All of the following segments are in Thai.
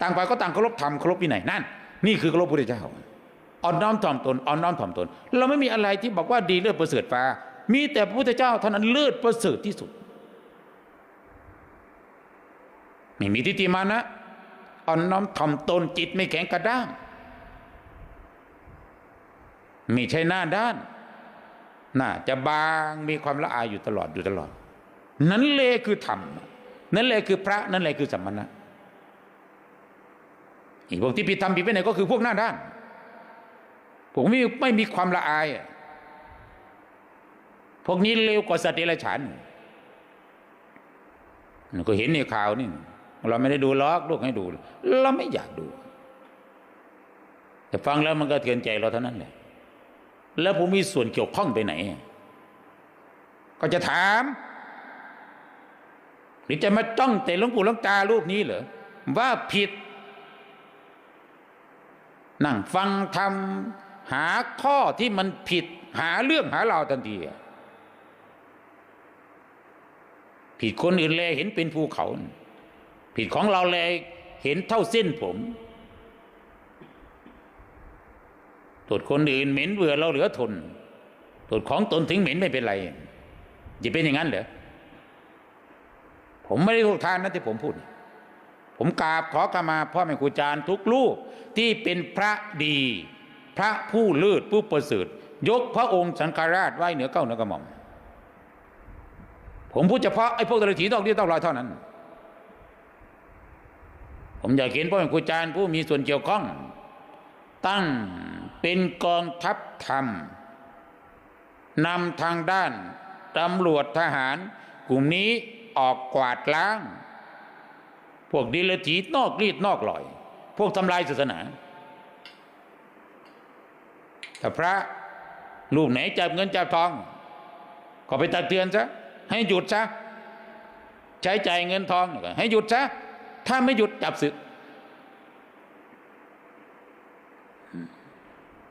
ต่างฝ่ายก็ต่างเคารพธรรมเคารพวินัยนั่น นี่คือเคารพพระพุทธเจ้าอ่อนน้อมถ่อมตนอ่อนน้อมถ่อมตน เราไม่มีอะไรที่บอกว่าดีเลิศประเสริฐฟ้า มีแต่พระพุทธเจ้าเท่านั้นเลิศประเสริฐที่สุดไม่มีทิฏฐิมานะอ่อนน้อมถ่อมตนจิตไม่แข็งกระด้างไม่ใช่หน้าด้านน่าจะบางมีความละอายอยู่ตลอดอยู่ตลอด นั้นเลยคือธรรมนั่นเลยคือพระนั่นเลยคือสัมมณะ พวกที่ผิดธรรมผิดไปไหนก็คือพวกหน้าด้านผมไม่ไม่มีความละอาย พวกนี้เลวกว่าสัตว์เดรัจฉานมันก็เห็นในข่าวนี่ เราไม่ได้ดูล็อกลูกให้ดู เราไม่อยากดู แต่ฟังแล้วมันก็เทือนใจเราเท่านั้นแหละ แล้วผมมีส่วนเกี่ยวข้องไปไหน ก็จะถาม หรือจะมาจ้องแต่หลวงปู่หลวงตารูปนี้เหรอว่าผิด นั่งฟังทำหาข้อที่มันผิดหาเรื่องหาราวทันทีผิดคนอื่นเลยเห็นเป็นภูเขา ผิดของเราเลยเห็นเท่าเส้นผมตรวจคนอื่นเหม็นเบื่อเราเหลือทนตรวจของตนถึงเหม็นไม่เป็นไรจะเป็นอย่างนั้นเหรอผมไม่ได้ทุกทานนะที่ผมพูด ผมกราบขอขมาพ่อแม่ครูอาจารย์ทุกลูกที่เป็นพระดี พระผู้ลิศผู้ประเสริฐยกพระองค์สังฆราชไว้เหนือเก้าเหนือกระหม่อม ผมพูดเฉพาะไอ้พวกตระถีต้องที่ต้องรอยเท่านั้น ผมอยากเห็นพ่อแม่ครูอาจารย์ผู้มีส่วนเกี่ยวข้อง ตั้งเป็นกองทัพธรรมนำทางด้านตำรวจทหาร กลุ่มนี้ออกกวาดล้าง พวกดิลถีนอกรีดนอกลอย พวกทำลายศาสนาแต่พระรูปไหนจับเงินจับทอง ก็ไปตักเตือนซะให้หยุดซะใช้จ่ายเงินทอง ให้หยุดซะถ้าไม่หยุดจับศึก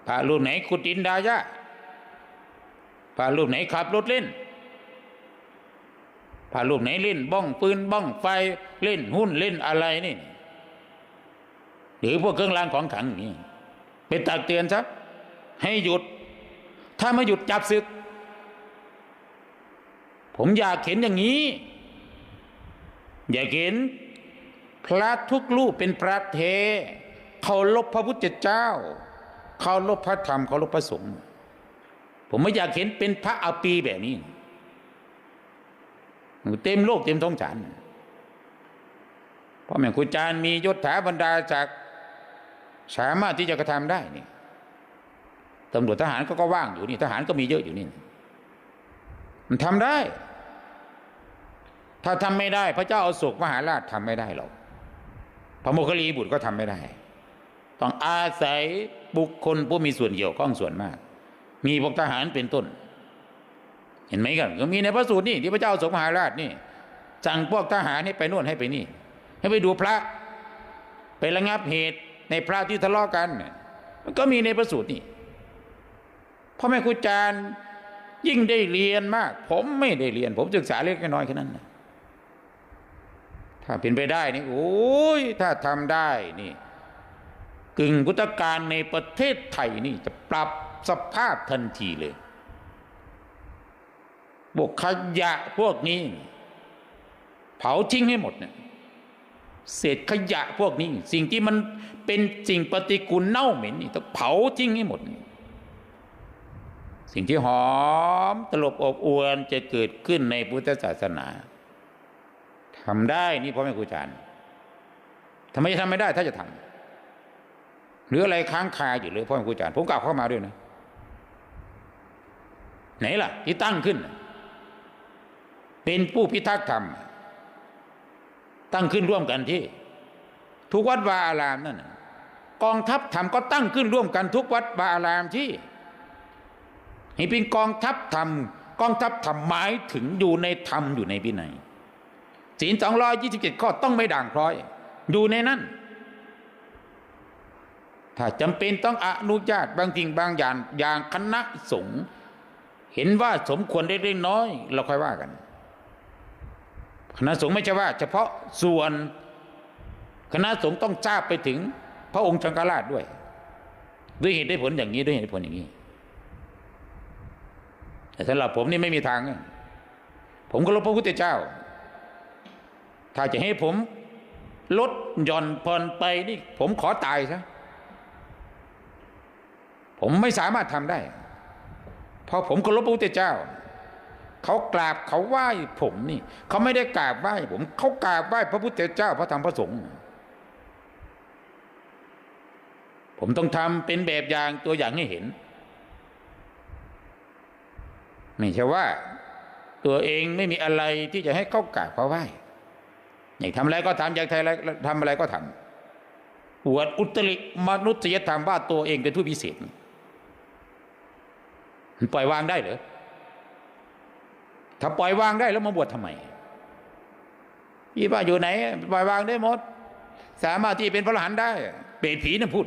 พระรูปไหนขุดดินดายะพระรูปไหนขับรถเล่น พาลูกไหนเล่นบ้องปืนบ้องไฟเล่นหุ้นเล่นอะไรนี่ หรือพวกเครื่องรางของขังนี่ไปตักเตือนซะให้หยุด ถ้าไม่หยุดจับศึก ผมอยากเห็นอย่างนี้ อยากเห็นพระทุกรูปเป็นพระเทเขาลบพระพุทธเจ้า เขาลบพระธรรมเขาลบพระสงฆ์ผมไม่อยากเห็นเป็นพระอาปีแบบนี้ เต็มโลกเต็มท้องฉันพ่อแม่ครูอาจารย์มียศถาบรรดาจากสามารถที่จะกระทำได้นี่ตำรวจทหารก็ก็ว่างอยู่นี่ทหารก็มีเยอะอยู่นี่ มันทำได้ ถ้าทำไม่ได้ พระเจ้าอาโศกมหาราชทำไม่ได้หรอกพระโมคคัลลีบุตรก็ทำไม่ได้ ต้องอาศัยบุคคลผู้มีส่วนเกี่ยวข้องส่วนมาก มีพวกทหารเป็นต้น เห็นไหมกันก็มีในพระสูตรนี่ที่พระเจ้าสมมหาราชนี่ สั่งพวกทหารให้ไปโน่นให้ไปนี่ ให้ไปดูพระ ไประงับเหตุในพระที่ทะเลาะกัน มันก็มีในพระสูตรนี่พ่อแม่ครูอาจารย์ยิ่งได้เรียนมาก ผมไม่ได้เรียน ผมศึกษาเล็กน้อยแค่นั้นนะถ้าเป็นไปได้นี่โอ้ยถ้าทำได้นี่กึ่งพุทธการในประเทศไทยนี่จะปรับสภาพทันทีเลย พวกขยะพวกนี้ เผาทิ้งให้หมดเนี่ยเศษขยะพวกนี้ สิ่งที่มันเป็นสิ่งปฏิกูลเน่าเหม็นนี่ต้องเผาทิ้งให้หมดนี่สิ่งที่หอมตลบอบอวนจะเกิดขึ้นในพุทธศาสนาทำได้นี่พ่อแม่ครูอาจารย์ทำไมจะทำไม่ได้ถ้าจะทำหรืออะไรค้างคาอยู่เลยพ่อแม่ครูอาจารย์ผมกล่าวเข้ามาด้วยนะ ไหนล่ะ ที่ตั้งขึ้น เป็นผู้พิทักษ์ธรรม ตั้งขึ้นร่วมกันที่ ทุกวัดวาอารามนั่นกองทัพธรรมก็ตั้งขึ้นร่วมกันทุกวัดวาอารามที่ให้เป็นกองทัพธรรมกองทัพธรรมหมายถึงอยู่ในธรรมอยู่ในวินัยศีลสองร้อยยี่สิบเจ็ดข้อต้องไม่ด่างพร้อย อยู่ในนั้น ถ้าจำเป็นต้องอนุญาตบางสิ่งบางอย่างอย่างคณะสงฆ์เห็นว่าสมควรเล็กน้อย เราค่อยว่ากัน คณะสงฆ์ไม่ใช่ว่า เฉพาะส่วนคณะสงฆ์ต้องทราบไปถึง พระองค์ชังกราชด้วย ด้วยเหตุด้วยผลอย่างนี้ด้วยเหตุผลอย่างนี้ แต่สำหรับผมนี่ไม่มีทาง ผมก็รบพระพุทธเจ้า ถ้าจะให้ผมลดหย่อนผ่อนไปนี่ ผมขอตายซะผมไม่สามารถทำได้ เพราะผมเคารพพระพุทธเจ้า เขากราบเขาไหว้ผมนี่ เขาไม่ได้กราบไหว้ผมเขากราบไหว้พระพุทธเจ้าพระธรรมพระสงฆ์ผมต้องทำเป็นแบบอย่างตัวอย่างให้เห็น ไม่ใช่ว่า ตัวเองไม่มีอะไรที่จะให้เขากราบเขาไหว้อยากทำอะไรก็ทำอยากทำอะไรทำอะไรก็ทำอวดอุตริมนุษยธรรมว่าตัวเองเป็นผู้พิเศษปล่อยวางได้เหรอ ถ้าปล่อยวางได้แล้วมาบวชทำไมยี่ว่าอยู่ไหน ปล่อยวางได้หมด สามารถที่เป็นพระอรหันต์ได้ เปรตผีนั่นพูด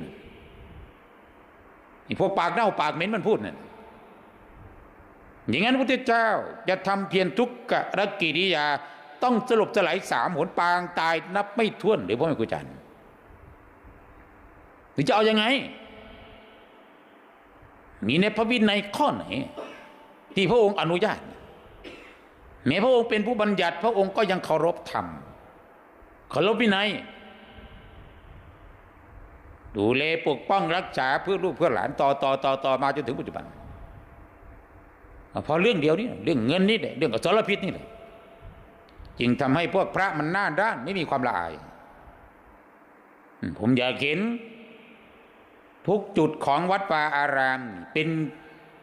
พวกปากเน่าปากเหม็นมันพูดนั่นอย่างนั้นพระพุทธเจ้าจะทำเพียรทุกกรกิริยา ต้องสลบสลายสามหนปางตายนับไม่ถ้วนหรือพ่อแม่ครูอาจารย์หรือจะเอายังไง มีในพระวินัยข้อไหน ที่พระองค์อนุญาต แม้พระองค์เป็นผู้บัญญัติพระองค์ก็ยังเคารพธรรมเคารพวินัยดูแลปกป้องรักษาเพื่อลูกเพื่อหลานต่อต่อต่อต่อมาจนถึงปัจจุบันพราะเรื่องเดียวนี่เรื่องเงินนี่แหละเรื่องอสรพิษนี่แหละจึงทำให้พวกพระมันหน้าด้านไม่มีความละอาย ผมอยากเห็น ทุกจุดของวัดป่าอาราม เป็น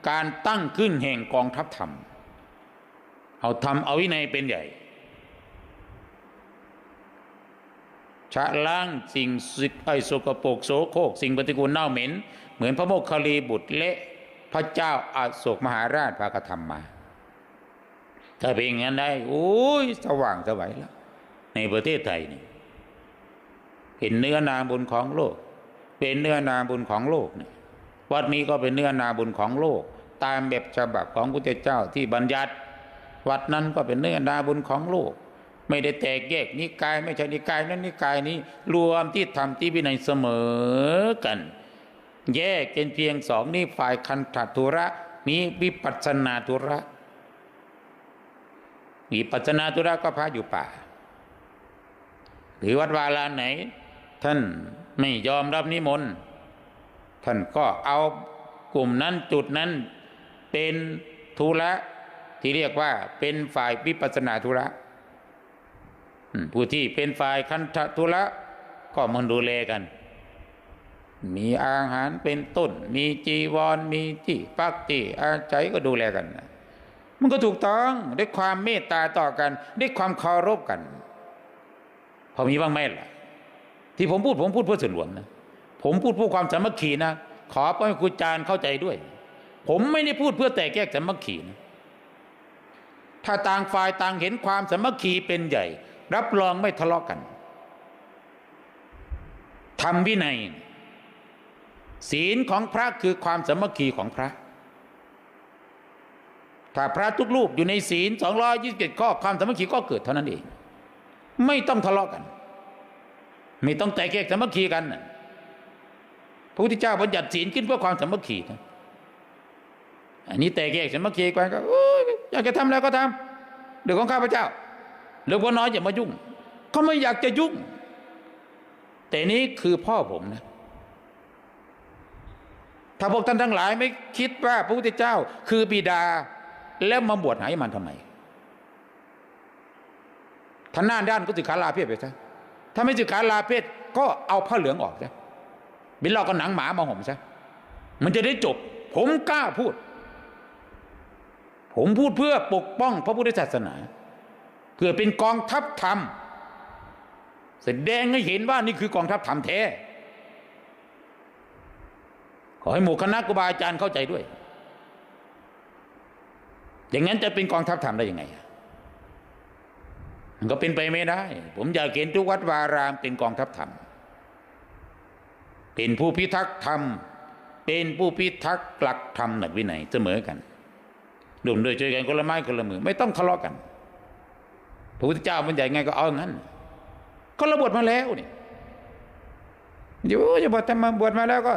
การตั้งขึ้นแห่งกองทัพธรรม เอาธรรมเอาวินัยเป็นใหญ่ชะล้างสิ่งสิกไอสกปรกโสโครกสิ่งปฏิกูลเน่าเหม็น เหมือนพระโมคคัลลีบุตรและพระเจ้าอาโศกมหาราชพากระทำมา ถ้าเป็นอย่างนั้นได้โอ้ยสว่างสวัยแล้ว ในประเทศไทยนี่เห็นเนื้อนาบุญของโลก เป็นเนื้อนาบุญของโลกเนี่ยวัดนี้ก็เป็นเนื้อนาบุญของโลก ตามแบบฉบับของพุทธเจ้าที่บัญญัติ วัดนั้นก็เป็นเนื้อนาบุญของโลก ไม่ได้แตกแยกนิกาย ไม่ใช่นิกายนั้นนิกายนี้ รวมที่ทำที่วินัยเสมอกัน แยกเป็นเพียงสองนี่ฝ่ายคันธทุระมีวิปัสนาธุระวิปัสนาธุระก็พระอยู่ป่า หรือวัดวาลาไหน ท่านไม่ยอมรับนิมนต์ท่านก็เอากลุ่มนั้นจุดนั้นเป็นธุระ ที่เรียกว่าเป็นฝ่ายวิปัสนาธุระผู้ที่เป็นฝ่ายคันธุระก็มันดูแลกัน มีอาหารเป็นต้น มีจีวร มีที่ปักที่อาศัยก็ดูแลกัน มันก็ถูกต้องด้วยความเมตตาต่อกัน ด้วยความเคารพกัน พอมีบ้างไหมล่ะ ที่ผมพูดผมพูดเพื่อส่วนรวมนะผมพูดเพื่อความสามัคคีนะขอให้ครูจารย์เข้าใจด้วย ผมไม่ได้พูดเพื่อแตกแยกสามัคคีนะ ถ้าต่างฝ่ายต่างเห็นความสมัคคีเป็นใหญ่ รับรองไม่ทะเลาะกันทำวินัย ศีลของพระคือความสมัคคีของพระ ถ้าพระทุกรูปอยู่ในศีล 227 ข้อความสมัคคีก็เกิดเท่านั้นเอง ไม่ต้องทะเลาะกัน ไม่ต้องแตกแยกสมัคคีกันพระพุทธเจ้าบัญญัติศีลขึ้นเพื่อความสมัคคีนะอันนี้แตกแยกสมัคคีกันก็โอ้ย อยากจะทำอะไรก็ทำเรื่องของข้าพเจ้าเรื่องว่าน้อยอย่ามายุ่งเขาไม่อยากจะยุ่ง แต่นี้คือพ่อผมนะ ถ้าพวกท่านทั้งหลายไม่คิดว่าพระพุทธเจ้า คือบิดาแล้วมาบวชให้มันทำไมท่านหน้าด้านก็สึกขาลาเพศไปซะถ้าไม่สึกขาลาเพศก็เอาผ้าเหลืองออกซะบินเราก็หนังหมามาห่มซะมันจะได้จบ ผมกล้าพูด ผมพูดเพื่อปกป้องพระพุทธศาสนา เพื่อเป็นกองทัพธรรมแสดงให้เห็นว่านี่คือกองทัพธรรมแท้ ขอให้หมู่คณะครูบาอาจารย์เข้าใจด้วย อย่างนั้นจะเป็นกองทัพธรรมได้ยังไง มันก็เป็นไปไม่ได้ ผมอยากเห็นทุกวัดวารามเป็นกองทัพธรรม เป็นผู้พิทักษ์ธรรม เป็นผู้พิทักษ์หลักธรรมหลักวินัยเสมอกัน รวมด้วยช่วยกันคนละไม้คนละมือ ไม่ต้องทะเลาะกัน พระพุทธเจ้ามันใหญ่ไงก็เอางั้น ก็ระบทมาแล้วนี่อยู่จะบวชทำไมบวชมาแล้วก็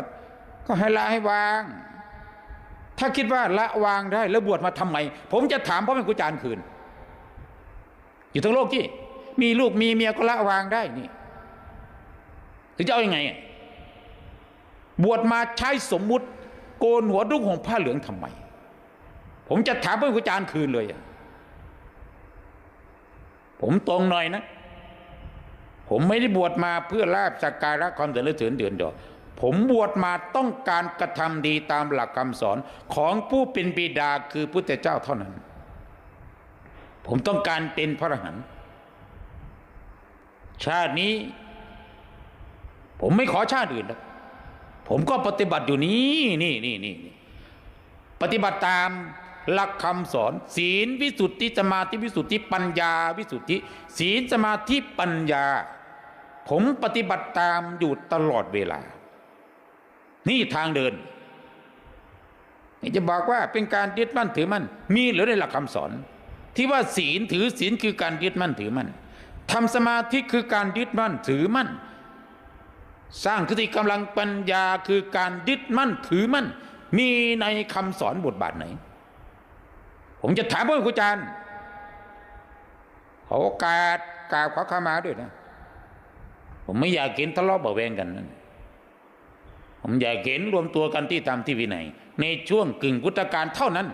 ก็ให้ละให้วาง ถ้าคิดว่าละวางได้ แล้วบวชมาทำไม ผมจะถามพ่อแม่ครูอาจารย์คืน อยู่ทั้งโลกที่ มีลูกมีเมียก็ละวางได้นี่หรือจะเอาอยัางไง บวชมาใช้สมมุติ โกนหัวดุ้งห่มผ้าเหลืองทำไม ผมจะถามพ่อแม่ครูอาจารย์คืนเลยผมตรงหน่อยนะ ผมไม่ได้บวชมาเพื่อลาบสักการะความเดือดร้อนเดือนดอกผมบวชมาต้องการกระทำดีตามหลักคำสอนของผู้เป็นบิดาคือพุทธเจ้าเท่านั้น ผมต้องการเป็นพระอรหันต์ชาตินี้ ผมไม่ขอชาติอื่นนะผมก็ปฏิบัติอยู่นี้นี่นี่นี่ปฏิบัติตาม หลักคำสอน ศีลวิสุทธิสมาธิวิสุทธิปัญญาวิสุทธิ ศีลสมาธิปัญญา ผมปฏิบัติตามอยู่ตลอดเวลา นี่ทางเดิน นี่จะบอกว่าเป็นการยึดมั่นถือมั่นมีหรือในหลักคำสอน ที่ว่าศีลถือศีลคือการยึดมั่นถือมั่นทำสมาธิคือการยึดมั่นถือมั่น สร้างสติกำลังปัญญาคือการยึดมั่นถือมั่น มีในคำสอนบทบาทไหน ผมจะถามพระครูอาจารย์ขอโอกาสกราบขอขมาด้วยนะ ผมไม่อยากเห็นทะเลาะเบาแวงกันนั่นผมอยากเห็นรวมตัวกันที่ตามที่วินัยในช่วงกึ่งพุทธกาลเท่านั้น